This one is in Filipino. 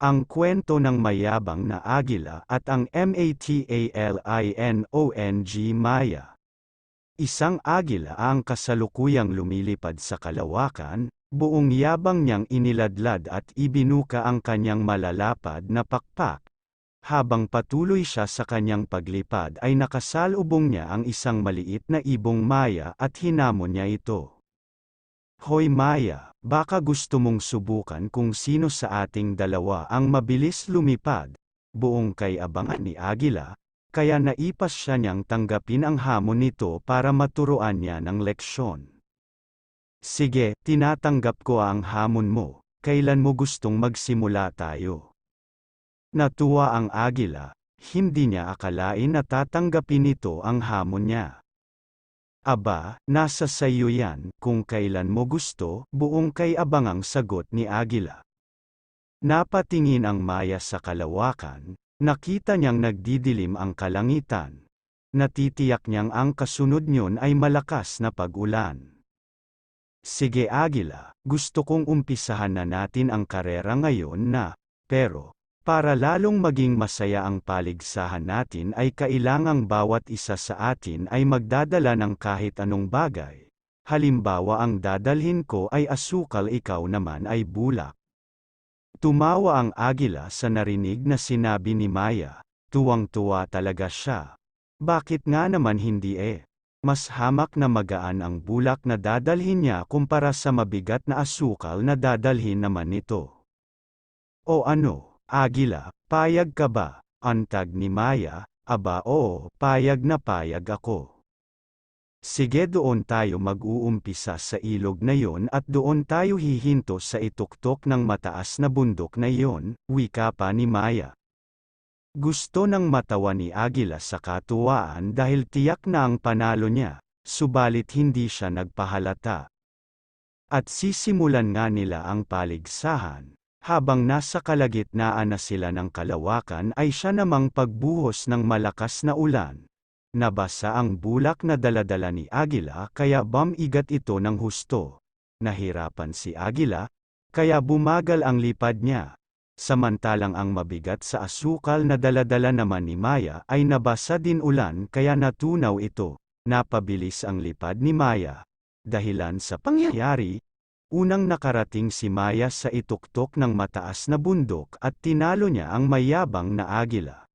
Ang kwento ng mayabang na agila at ang MATALINONG Maya. Isang agila ang kasalukuyang lumilipad sa kalawakan, buong yabang niyang iniladlad at ibinuka ang kanyang malalapad na pakpak. Habang patuloy siya sa kanyang paglipad ay nakasalubong niya ang isang maliit na ibong Maya at hinamon niya ito. Hoy Maya, baka gusto mong subukan kung sino sa ating dalawa ang mabilis lumipad, buong kay abangan ni Agila, kaya naipas siya niyang tanggapin ang hamon nito para maturuan niya ng leksyon. Sige, tinatanggap ko ang hamon mo, kailan mo gustong magsimula tayo? Natuwa ang agila, hindi niya akalain na tatanggapin nito ang hamon niya. Aba, nasa sayo yan, kung kailan mo gusto, buong kay abangang sagot ni Agila. Napatingin ang Maya sa kalawakan, nakita niyang nagdidilim ang kalangitan. Natitiyak niyang ang kasunod niyon ay malakas na pag-ulan. Sige Agila, gusto kong umpisahan na natin ang karera ngayon na, pero, para lalong maging masaya ang paligsahan natin ay kailangang bawat isa sa atin ay magdadala ng kahit anong bagay. Halimbawa ang dadalhin ko ay asukal ikaw naman ay bulak. Tumawa ang agila sa narinig na sinabi ni Maya, tuwang-tuwa talaga siya. Bakit nga naman hindi eh? Mas hamak na magaan ang bulak na dadalhin niya kumpara sa mabigat na asukal na dadalhin naman nito. O ano? Agila, payag ka ba? Antag ni Maya, aba oo, payag na payag ako. Sige doon tayo mag-uumpisa sa ilog na yon at doon tayo hihinto sa ituktok ng mataas na bundok na yon, wika pa ni Maya. Gusto ng matawa ni Agila sa katuwaan dahil tiyak na ang panalo niya, subalit hindi siya nagpahalata. At sisimulan nga nila ang paligsahan, habang nasa kalagitnaan na sila ng kalawakan ay siya namang pagbuhos ng malakas na ulan. Nabasa ang bulak na daladala ni Agila kaya bamigat ito ng husto. Nahirapan si Agila, kaya bumagal ang lipad niya. Samantalang ang mabigat sa asukal na daladala naman ni Maya ay nabasa din ulan kaya natunaw ito. Napabilis ang lipad ni Maya. Dahilan sa pangyayari, Unang nakarating si Maya sa ituktok ng mataas na bundok at tinalo niya ang mayabang na agila.